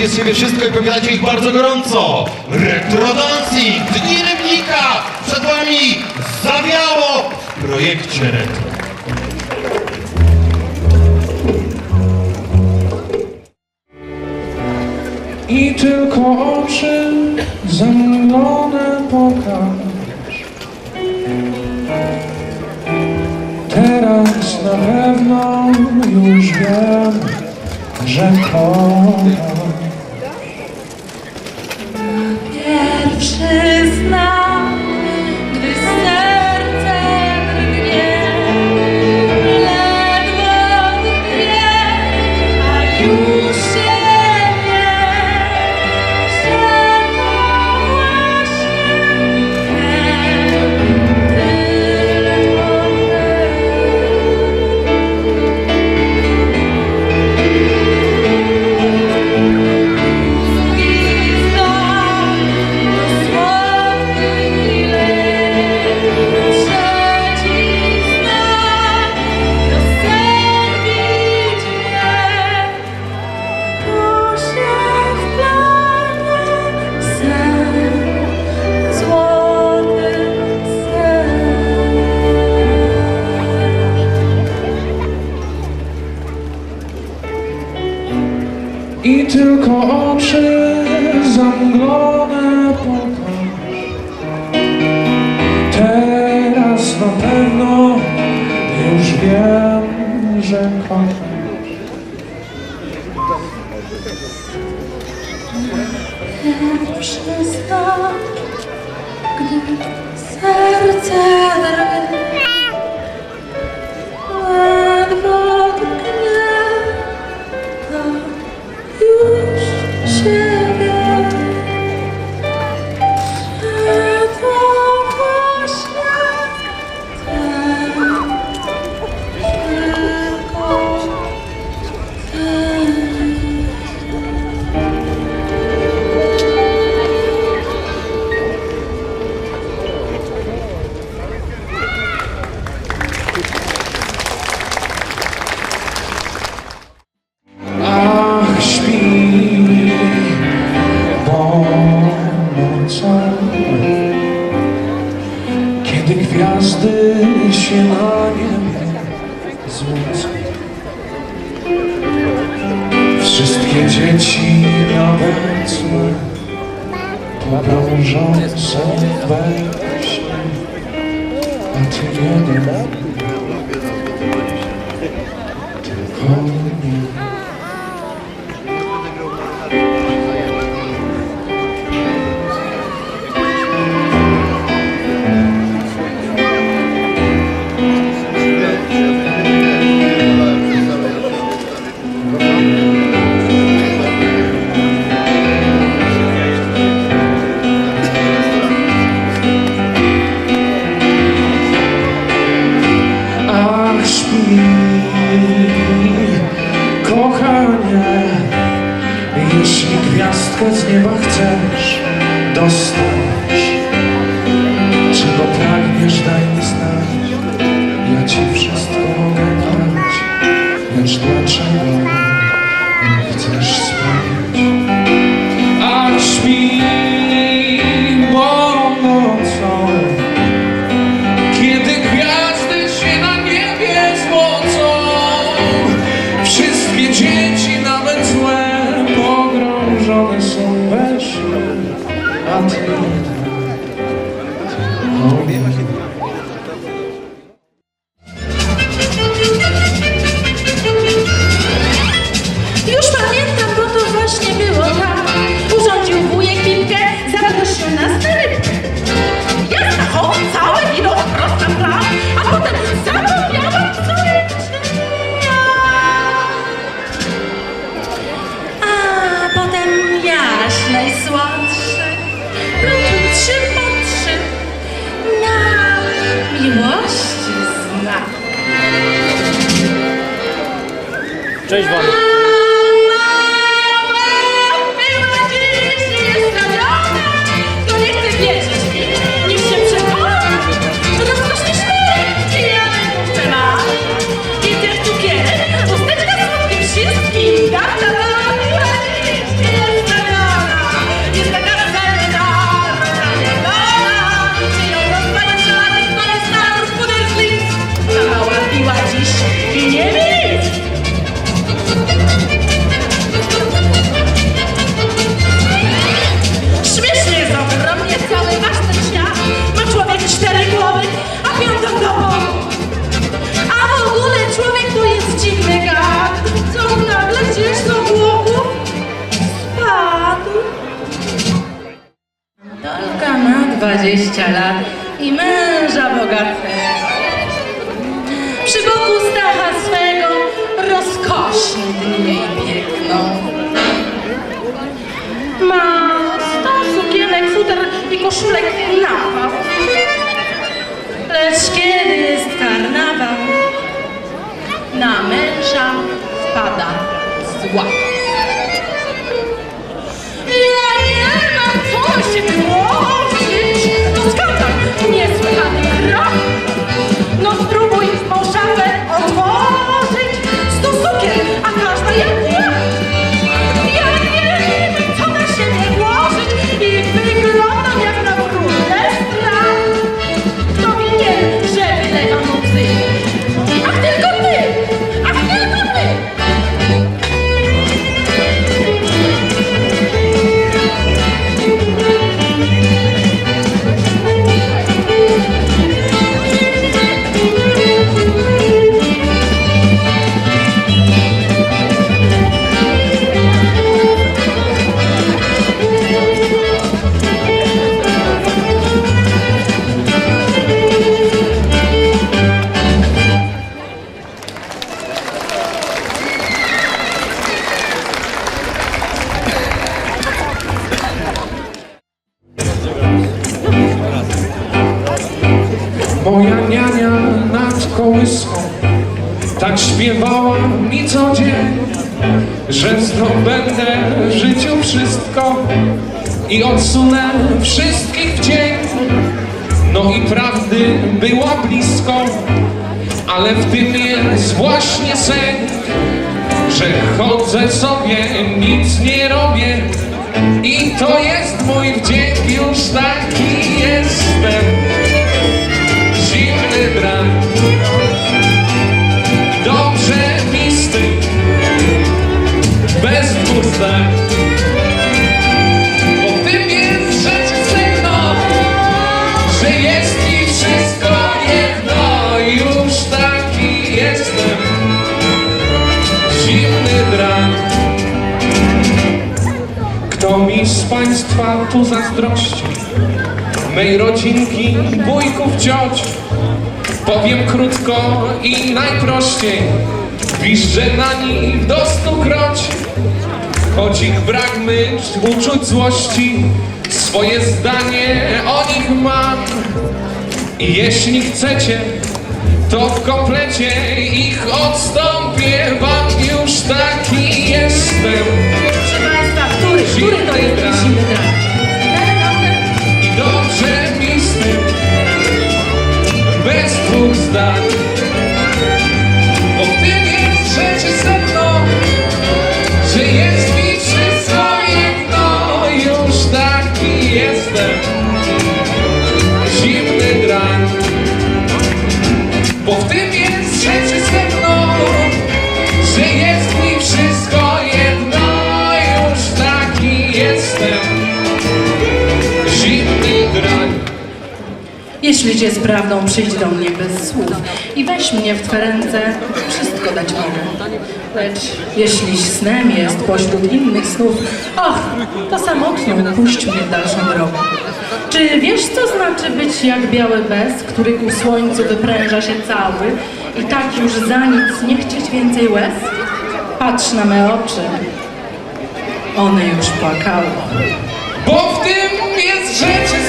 Życzcie sobie wszystko i powiadacie ich bardzo gorąco. Retrodancing! Dni Rybnika! Przed Wami zawiało w projekcie Retro. I tylko oczy zamglone pokaż. Teraz na pewno już wiem, że kochasz. się słońcu. Wszystkie dzieci na węzły podążą za weźmie, a ty nie Tylko nie. mnie Jeśli gwiazdkę z nieba chcesz dostać Münchmann. I odsunę wszystkich w cień. No i prawdy była blisko, ale w tym jest właśnie sen, że chodzę sobie, nic nie robię. I to jest mój wdzięk, już taki jestem. Zimny brak. Dobrze mi z Bez dwóch Państwa tu zazdrości mej rodzinki, wujków, cioć. Powiem krótko i najprościej, piszże na nich do stokroć. Choć ich brak myśl, uczuć złości, swoje zdanie o nich mam. I jeśli chcecie, to w komplecie ich odstąpię wam. Już taki jestem który, to jest i dobrze mi z tym, bez dwóch zdań. Jeśli cię z prawdą, przyjdź do mnie bez słów i weź mnie w twe ręce, wszystko dać mogę. Lecz jeśli snem jest pośród innych snów, och, to samotną puść mnie w dalszą drogę. Czy wiesz, co znaczy być jak biały bez, który ku słońcu wypręża się cały i tak już za nic nie chcieć więcej łez? Patrz na me oczy, one już płakały. Bo w tym jest rzeczy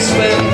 taki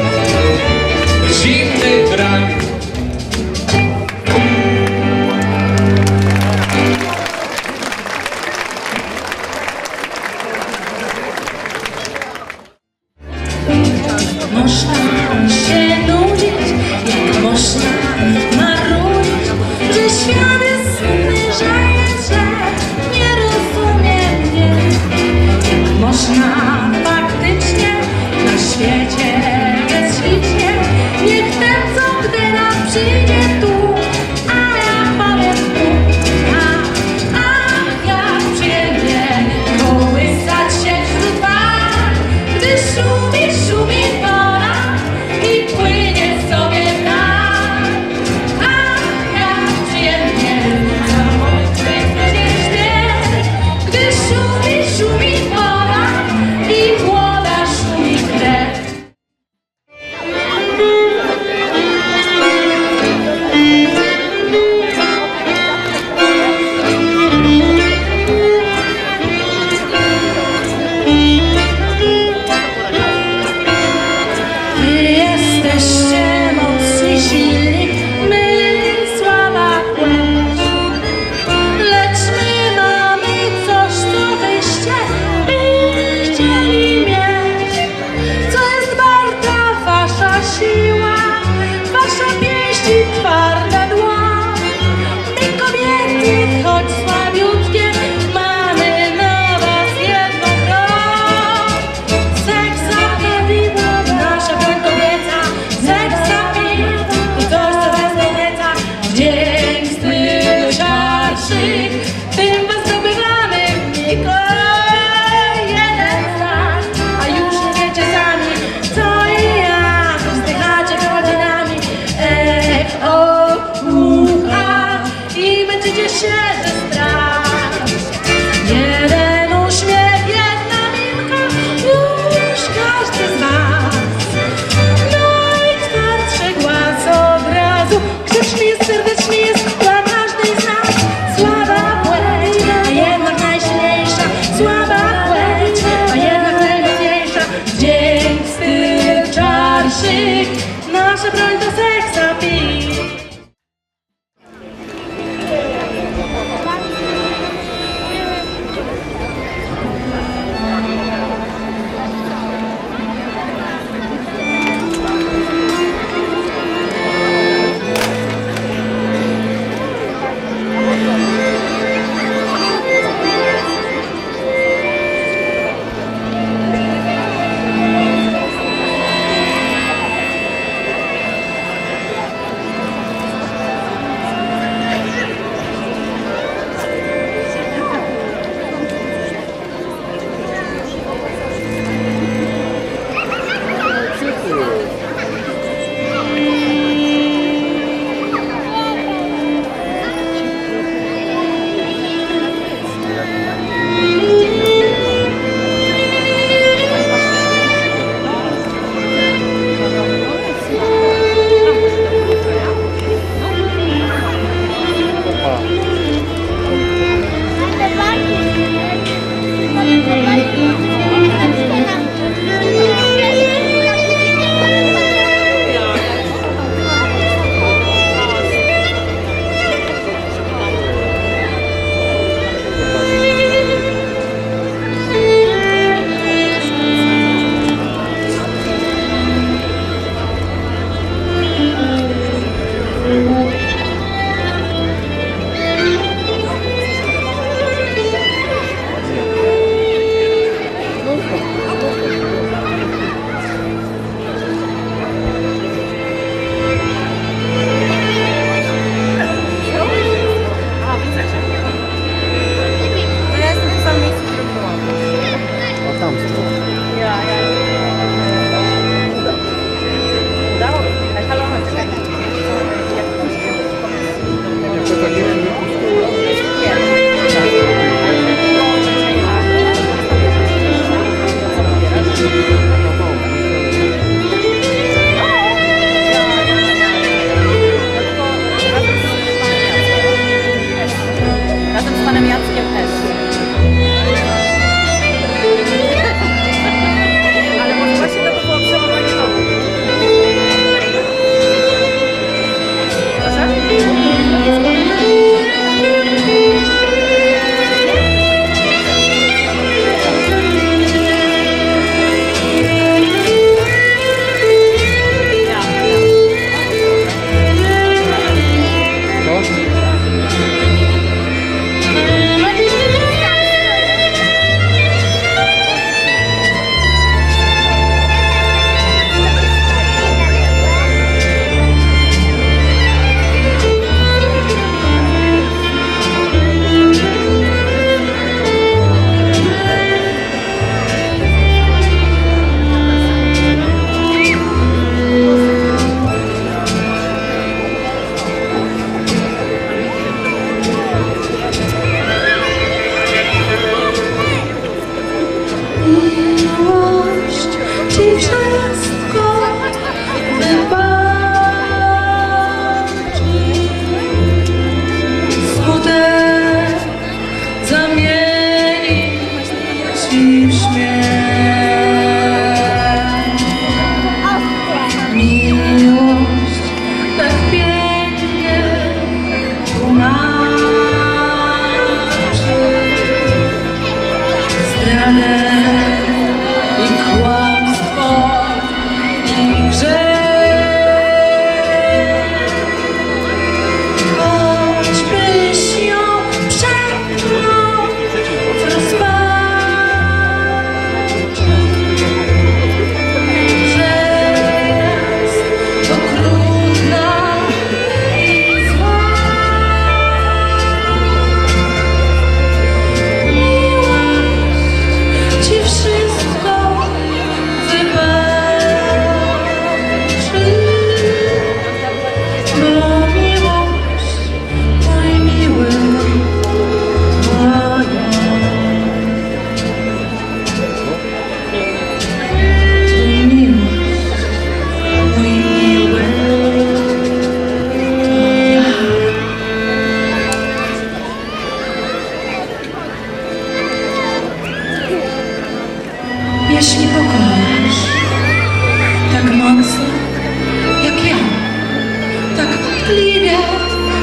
Pieszczotliwie,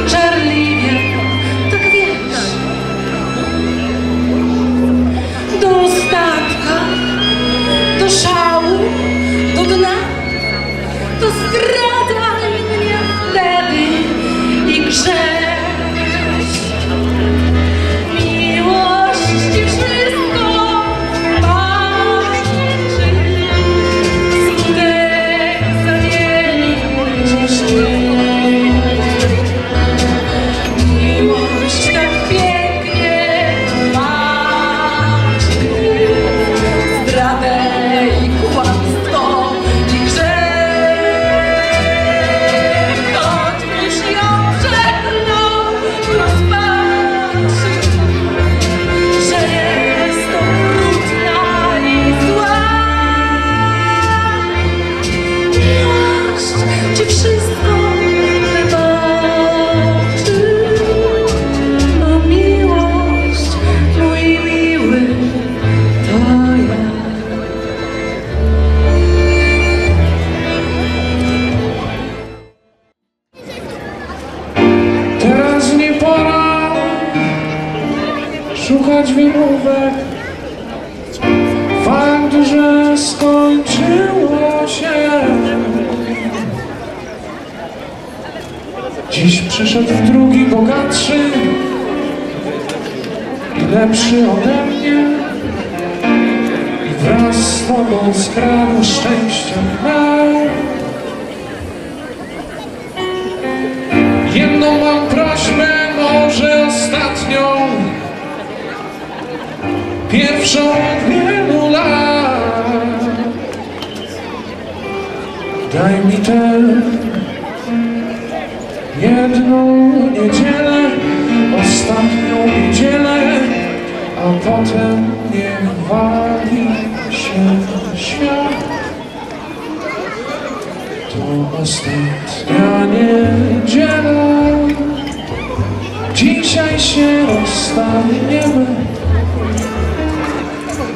żarliwie, tak wiesz. Do ostatka, do szału, do dna, to zdradzaj mnie wtedy i grzech. Bogatszy lepszy ode mnie. I wraz z tobą skradł szczęście me. Jedną mam prośbę, może ostatnią. Pierwszą od wielu lat. Daj mi tę jedną niedzielę, ostatnią niedzielę, a potem niech wali się świat. To ostatnia niedziela. Dzisiaj się rozstaniemy.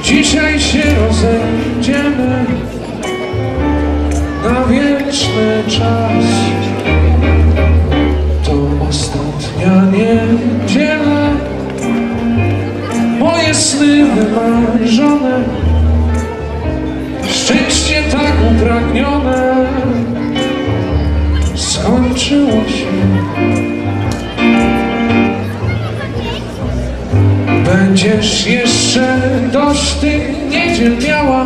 Dzisiaj się rozejdziemy na wieczny czas. Sny wymarzone, szczęście tak upragnione. Skończyło się. Będziesz jeszcze dość tych niedziel miała.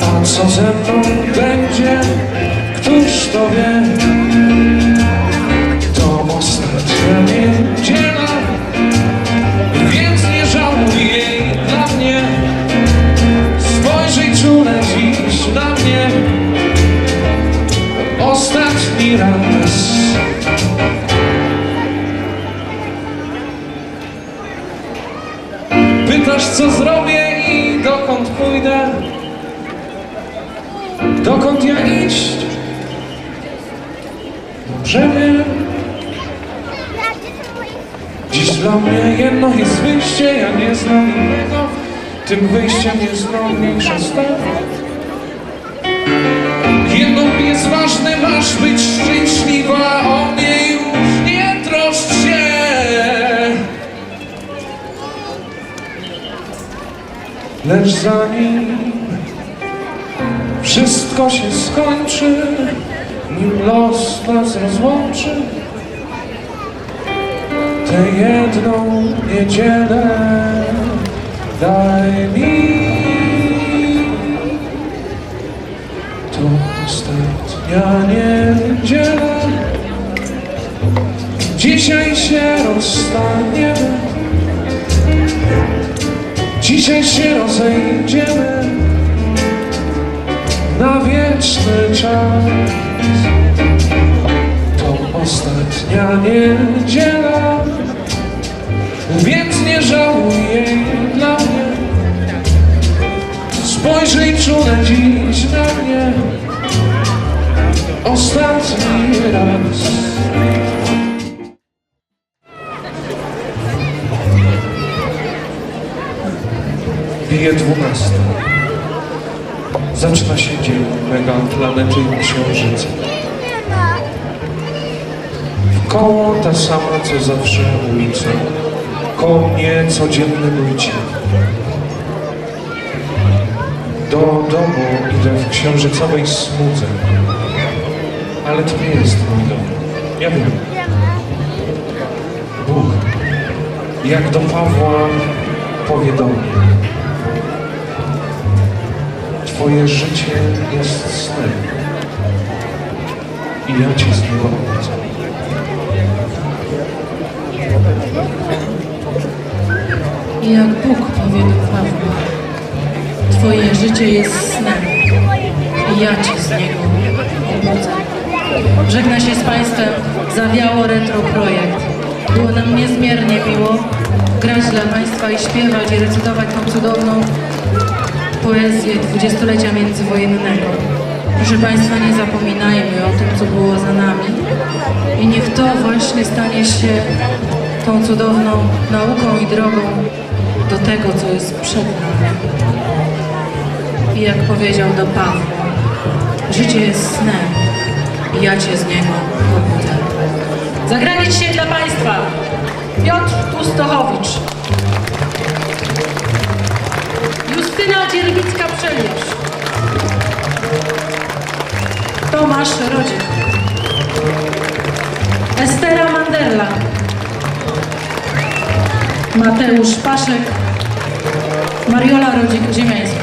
A co ze mną będzie, któż to wie Tym wyjściem jest mniejsza sprawa Jedno jest ważne, masz być szczęśliwa O mnie już nie troszcz się. Lecz zanim wszystko się skończy, nim los nas rozłączy, tę jedną niedzielę daj mi. To ostatnia niedziela, dzisiaj się rozstaniemy. Dzisiaj się rozejdziemy na wieczny czas. To ostatnia niedziela, więc nie żałuj jej dla mnie. Spojrzyj czule dziś na mnie ostatni raz. Bije dwunasta. Zaczyna się dzień mega planety księżyca. Koło ta sama co zawsze ulica. Koło mnie codzienny mój dzień. Do domu idę w księżycowej smudze. Ale to nie jest mój dom. Ja wiem. Bóg, jak do Pawła powie do mnie. Twoje życie jest snem i ja Cię z niego obudzę. Jak Bóg powie do Pawła, Twoje życie jest snem i ja Cię z niego obudzę. Żegna się z Państwem Zawiało Retro Projekt. Było nam niezmiernie miło grać dla Państwa i śpiewać i recytować tą cudowną poezję dwudziestolecia międzywojennego. Proszę Państwa, nie zapominajmy o tym, co było za nami i niech to właśnie stanie się tą cudowną nauką i drogą do tego, co jest przed nami. I jak powiedział do Pawła, życie jest snem i ja cię z niego pobudzę. Zagranie dzisiaj dla Państwa Piotr Tustochowicz. Justyna Dzierwicka-Przelierz. Tomasz Rodziek. Estera Manderla. Mateusz Paszek. Mariola Rodzik-Ziemiańska.